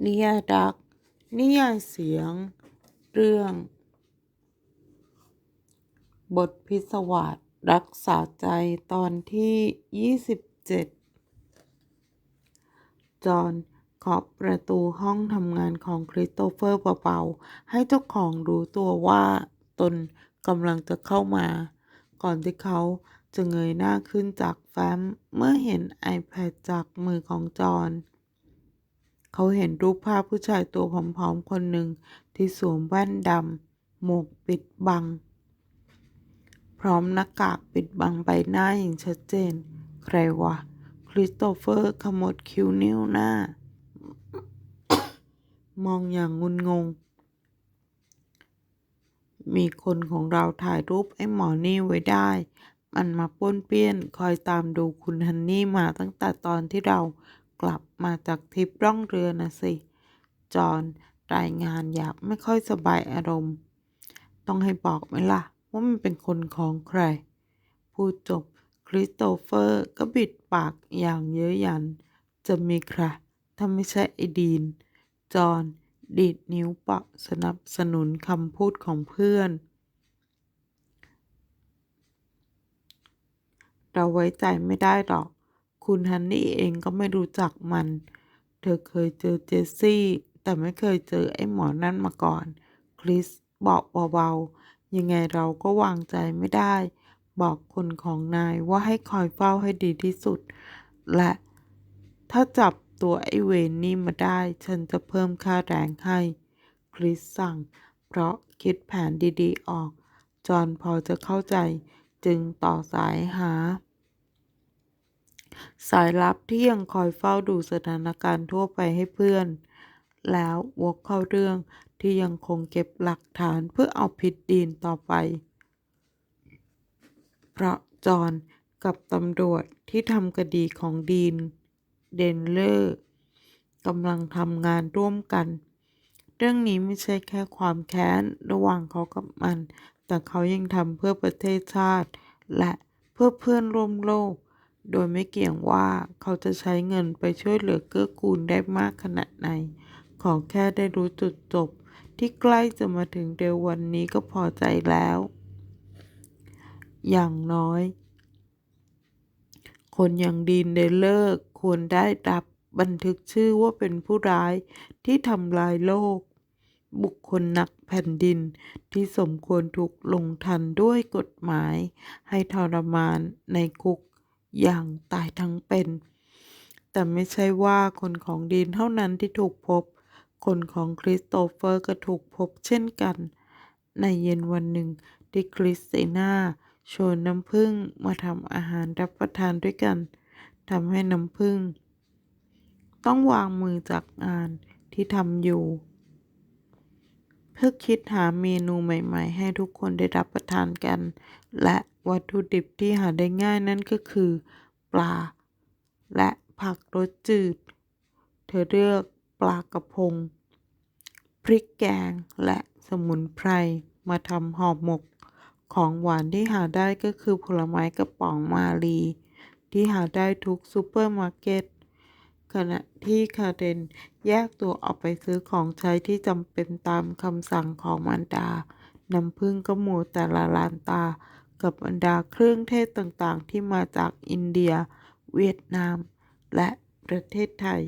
นิยายรัก นิยายเสียง เรื่อง บทพิศวาสรักษาใจตอนที่ 27 จอห์นเคาะประตูห้องทำงานของคริสโตเฟอร์เบาๆ ให้เจ้าของรู้ตัวว่าตนกำลังจะเข้ามา ก่อนที่เขาจะเงยหน้าขึ้นจากแฟ้ม เมื่อเห็น iPad จากมือของจอห์น เขาเห็นรูปภาพผู้ชายตัวผอมๆคนหนึ่งที่สวมแว่นดำหมวกปิดบัง พร้อมหน้ากากปิดบังใบหน้าอย่างชัดเจน ใครวะ คริสโตเฟอร์ขมวดคิ้วนิ้วหน้า มองอย่างงุนงง มีคนของเราถ่ายรูปไอ้หมอนี่ไว้ได้มันมาป้วนเปี้ยนคอยตามดูคุณฮันนี่มาตั้งแต่ตอนที่เรา กลับมาจากทริปร่องเรือนะสิ จอห์นรายงานอยากไม่ค่อยสบายอารมณ์ ต้องให้บอกไหมล่ะ ว่ามันเป็นคนของใคร พูดจบคริสโตเฟอร์ก็บิดปากอย่างเย้ยหยัน จะมีใครถ้าไม่ใช่ไอ้ดีน จอห์นดีดนิ้วเปาะสนับสนุนคำพูดของเพื่อนเราไว้ใจไม่ได้หรอก คุณฮันนี่เองก็ไม่รู้จักมัน เธอเคยเจอเจสซี่ แต่ไม่เคยเจอไอ้หมอนั่นมาก่อน คริสบอกเบาๆ ยังไงเราก็วางใจไม่ได้ บอกคนของนายว่าให้คอยเฝ้าให้ดีที่สุด และถ้าจับตัวไอ้เวนนี่มาได้ ฉันจะเพิ่มค่าแรงให้ คริสสั่ง เพราะคิดแผนดีๆออก จอห์นพอจะเข้าใจจึงต่อสายหา สายลับที่ยังคอยเฝ้าดูสถานการณ์ทั่วไปให้เพื่อน แล้ววกเข้าเรื่องที่ยังคงเก็บหลักฐานเพื่อเอาผิดดีนต่อไป เพราะจอนกับตำรวจที่ทำคดีของดีน เดนเลอร์กำลังทำงานร่วมกัน เรื่องนี้ไม่ใช่แค่ความแค้นระหว่างเขากับมัน แต่เขายังทำเพื่อประเทศชาติ และเพื่อเพื่อนร่วมโลก โดยไม่เกี่ยงว่าเขาจะใช้เงินไปช่วยเหลือเกื้อกูลได้มากขนาดไหน ขอแค่ได้รู้จุดจบ ที่ใกล้จะมาถึงเร็ววันนี้ก็พอใจแล้ว อย่างน้อย คนอย่างดีนเดเลอร์ควรได้รับบันทึกชื่อว่าเป็นผู้ร้ายที่ทำลายโลก บุคคลนักแผ่นดินที่สมควรถูกลงทันด้วยกฎหมาย ให้ทรมานในคุก อย่างตายทั้งเป็น แต่ไม่ใช่ว่าคนของดีนเท่านั้นที่ถูกพบ คนของคริสโตเฟอร์ก็ถูกพบเช่นกัน ในเย็นวันหนึ่งที่คริสติน่าชวนน้ำผึ้งมาทำอาหารรับประทานด้วยกันทำให้น้ำผึ้งต้องวางมือจากงานที่ทำอยู่ เพื่อคิดหาเมนูใหม่ ๆ ให้ทุกคนได้รับประทานกัน และ วัตถุดิบที่หาได้ง่ายนั่นก็คือ ปลา และผักรสจืด เธอเลือกปลากระพง พริกแกงและสมุนไพร มาทำห่อหมก ของหวานที่หาได้ก็คือผลไม้กระป๋องมาลี ที่หาได้ทุกซูเปอร์มาร์เก็ตขณะที่คาเดนแยกตัวออกไปซื้อของใช้ที่จำเป็นตามคำสั่งของมารดา น้ำพึ่งก็มัวแต่ละลานตา กับบรรดาเครื่องเทศต่างๆ ที่มาจากอินเดีย เวียดนาม และประเทศไทย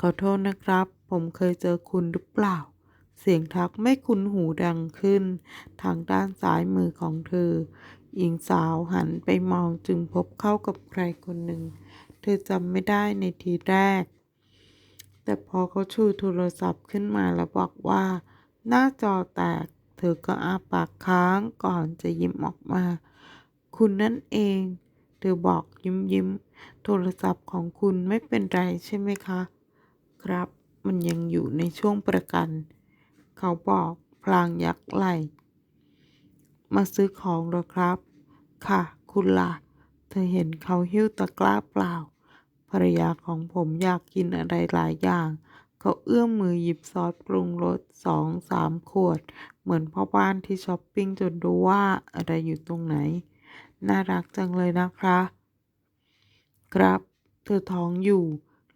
ขอโทษนะครับ ผมเคยเจอคุณหรือเปล่า เสียงทักไม่คุ้นหูดังขึ้น ทางด้านซ้ายมือของเธอ หญิงสาวหันไปมองจึงพบเข้ากับใครคนหนึ่ง เธอจำไม่ได้ในทีแรก แต่พอเขาชูโทรศัพท์ขึ้นมาแล้วบอกว่า หน้าจอแตก ธอก็อาปากค้างก่อนจะยิ้มออกมา คุณนั่นเอง เธอบอกยิ้มยิ้ม โทรศัพท์ของคุณไม่เป็นไรใช่ไหมคะ ครับ มันยังอยู่ในช่วงประกัน เขาบอกพลางยักไหล มาซื้อของเหรอครับ ค่ะ คุณล่ะ เธอเห็นเขาหิ้วตะกร้าเปล่า ภรรยาของผมอยากกินอะไรหลายอย่างเขาเอื้อมมือหยิบซอสปรุงรสสองสามขวด เหมือนพ่อบ้านที่ช้อปปิ้งจนรู้ว่าอะไรอยู่ตรงไหน น่ารักจังเลยนะคะ ครับ เธอท้องอยู่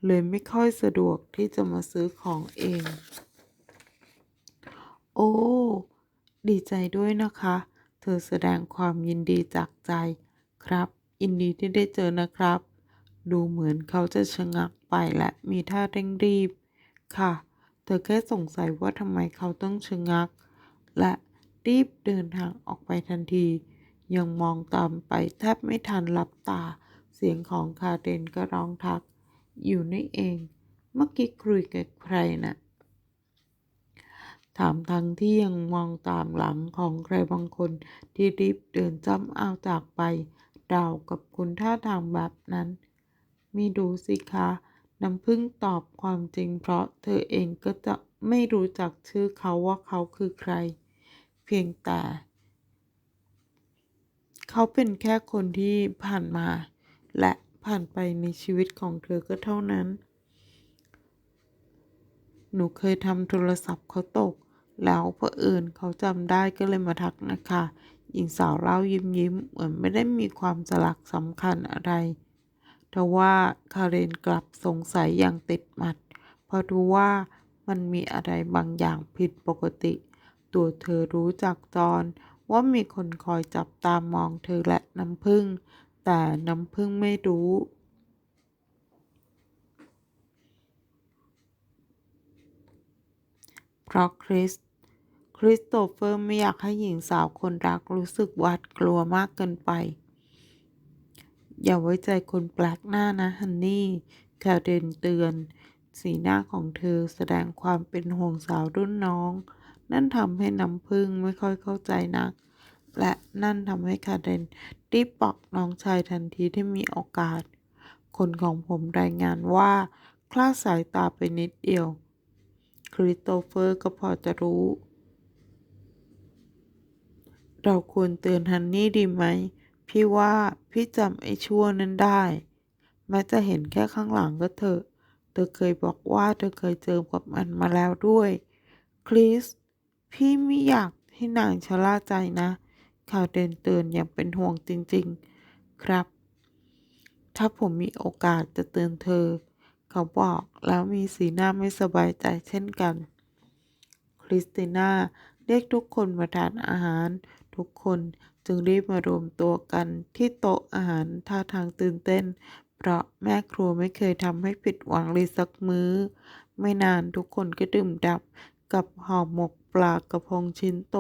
เลยไม่ค่อยสะดวกที่จะมาซื้อของเอง โอ้ ดีใจด้วยนะคะ เธอแสดงความยินดีจากใจ ครับ ยินดีที่ได้เจอนะครับ ดูเหมือนเขาจะชะงักไปและมีท่าเร่งรีบ ค่ะ เธอแค่สงสัยว่าทำไมเขาต้องชะงัก และรีบเดินทางออกไปทันที ยังมองตามไปแทบไม่ทันหลับตา เสียงของคาเดนก็ร้องทัก อยู่นี่เอง เมื่อกี้คุยกับใครนะ่ะถามทั้งที่ยังมองตามหลังของใครบางคนที่รีบเดินจ้ำอ้าจากไปดาวกับคุณท่าทางแบบนั้น มีดูสิคะ น้ำพึ่งตอบความจริงเพราะเธอเองก็จะไม่รู้จักชื่อเขาว่าเขาคือใคร เพียงแต่ เขาเป็นแค่คนที่ผ่านมา และผ่านไปในชีวิตของเธอก็เท่านั้น หนูเคยทำโทรศัพท์เขาตก แล้วเผอิญเขาจำได้ก็เลยมาทักนะคะหญิงสาวเล่ายิ้มยิ้มเหมือนไม่ได้มีความสลักสำคัญอะไรแต่ว่าคาเรนกลับสงสัยอย่างติดหมัดเพราะรู้ว่ามันมีอะไรบางอย่างผิดปกติ ตัวเธอรู้จักจอนว่ามีคนคอยจับตามองเธอและน้ำพึ่ง แต่น้ำพึ่งไม่รู้เพราะคริส คริสโตเฟอร์ไม่อยากให้หญิงสาวคนรักรู้สึกหวาดกลัวมากเกินไป อย่าไว้ใจคนแปลกหน้านะฮันนี่แคลเดนเตือน สีหน้าของเธอแสดงความเป็นห่วงสาวรุ่นน้อง นั่นทำให้น้ำพึ่งไม่ค่อยเข้าใจนัก และนั่นทำให้คาเดนรีบบอกน้องชายทันทีที่มีโอกาส คนของผมรายงานว่า คลาดสายตาไปนิดเดียว คริสโตเฟอร์ก็พอจะรู้ เราควรเตือนฮันนี่ดีไหม พี่ว่าพี่จำไอ้ชั่วนั้นได้แม้จะเห็นแค่ข้างหลังก็เถอะ เธอเคยบอกว่าเธอเคยเจอกับมันมาแล้วด้วย คริส พี่ไม่อยากให้นางชะล่าใจนะคาวเดนเตือนอย่างเป็นห่วงจริง ๆ ครับ ถ้าผมมีโอกาสจะเตือนเธอ เขาบอกแล้วมีสีหน้าไม่สบายใจเช่นกัน คริสติน่าเรียกทุกคนมาทานอาหาร ทุกคนจึงรีบมารวมตัวกันที่โต๊ะอาหารท่าทางตื่นเต้น เพราะแม่ครัวไม่เคยทำให้ผิดหวังเลยสักมือ้อ ไม่นานทุกคนก็ดื่มดับ กับห่อหมกปลากระพงชิ้นโต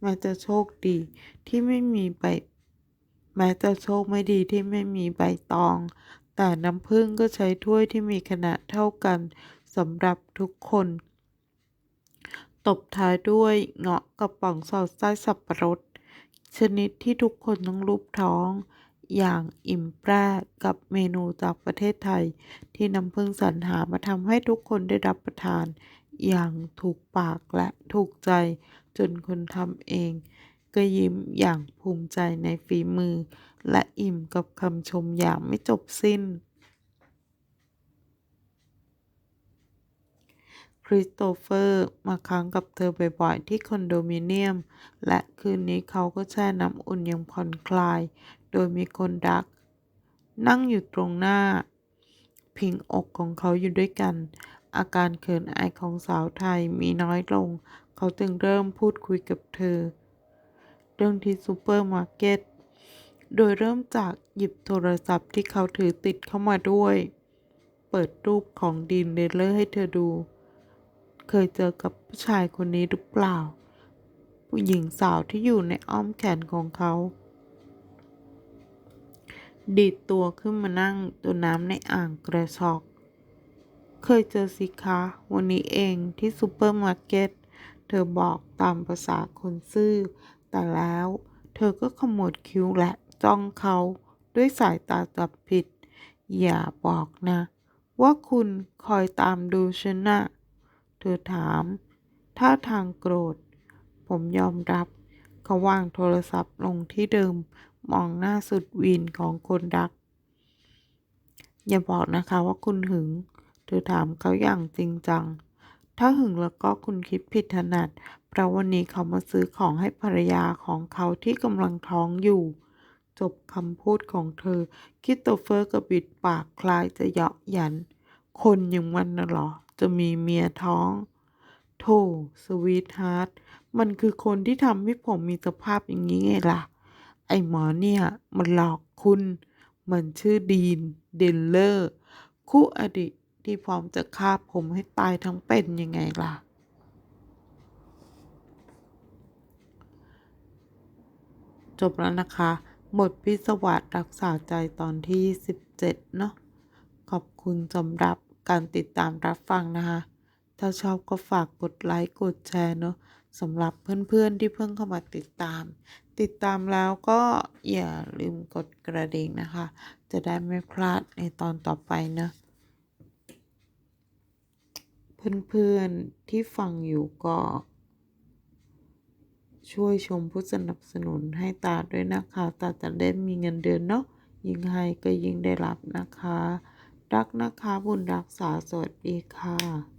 แม้จะโชคดีที่ไม่มีใบ แม้จะโชคไม่ดีที่ไม่มีใบตอง แต่น้ำผึ้งก็ใช้ถ้วยที่มีขนาดเท่ากันสำหรับทุกคน ตบท้ายด้วยเงาะกระป๋องสอดไส้สับปะรด ชนิดที่ทุกคนต้องรูปท้องอย่างอิ่มแปร่กับเมนูจากประเทศไทย ที่น้ำผึ้งสรรหามาทำให้ทุกคนได้รับประทาน อย่างถูกปากและถูกใจ จนคนทำเอง ก็ยิ้มอย่างภูมิใจในฝีมือ และอิ่มกับคำชมอย่างไม่จบสิ้น คริสโตเฟอร์มาค้างกับเธอบ่อยๆ ที่คอนโดมิเนียม และคืนนี้เขาก็แช่น้ำอุ่นอย่างผ่อนคลาย โดยมีคนรัก นั่งอยู่ตรงหน้า พิงอกของเขาอยู่ด้วยกัน อาการเขินอายของสาวไทยมีน้อยลง เขาจึงเริ่มพูดคุยกับเธอ เรื่องที่ซูเปอร์มาร์เก็ต โดยเริ่มจากหยิบโทรศัพท์ที่เขาถือติดเข้ามาด้วย เปิดรูปของดีนเดลเลอร์ให้เธอดู เคยเจอกับผู้ชายคนนี้หรือเปล่า ผู้หญิงสาวที่อยู่ในอ้อมแขนของเขาดีดตัวขึ้นมานั่งตัวน้ำในอ่างกระชอก เคยเจอสิคะ วันนี้เองที่ซูเปอร์มาร์เก็ต เธอบอกตามภาษาคนซื่อ แต่แล้วเธอก็ขมวดคิ้วและจ้องเขาด้วยสายตาจับผิด อย่าบอกนะ ว่าคุณคอยตามดูฉันนะเธอถาม ท่าทางโกรธ ผมยอมรับ เขาวางโทรศัพท์ลงที่เดิม มองหน้าสุดวีนของคนรัก อย่าบอกนะคะว่าคุณหึง เธอถามเขาอย่างจริงจัง ถ้าหึงแล้วก็คุณคิดผิดถนัด เพราะวันนี้เขามาซื้อของให้ภรรยาของเขาที่กำลังท้องอยู่ จบคำพูดของเธอ คิสโตเฟอร์กระบิดปากคล้ายจะเยาะหยัน คนอย่างมันน่ะหรอ จะมีเมียท้อง โธ่สวีทฮาร์ทมันคือคนที่ทำให้ผมมีสภาพอย่างนี้ไงล่ะ ไอหมอเนี่ย มันหลอกคุณ มันชื่อดีน เดนเลอร์ คู่อดีต ที่พร้อมจะฆ่าผมให้ตายทั้งเป็นยังไงล่ะ จบแล้วนะคะบทพิศวาสรักษาใจตอนที่ 17 เนาะขอบคุณสำหรับการติดตามรับฟังนะคะ ถ้าชอบก็ฝากกดไลค์กดแชร์เนาะสำหรับเพื่อนๆที่เพิ่งเข้ามาติดตาม ติดตามแล้วก็อย่าลืมกดกระดิ่งนะคะ จะได้ไม่พลาดในตอนต่อไปเนาะ เพื่อนๆที่ฟังอยู่ก็ ช่วยชมผู้สนับสนุนให้ตาด้วยนะคะตาจะได้มีเงินเดือนเนาะยิ่งให้ก็ยิ่งได้รับนะคะ รักนะคะบุญรักษาสวัสดีค่ะ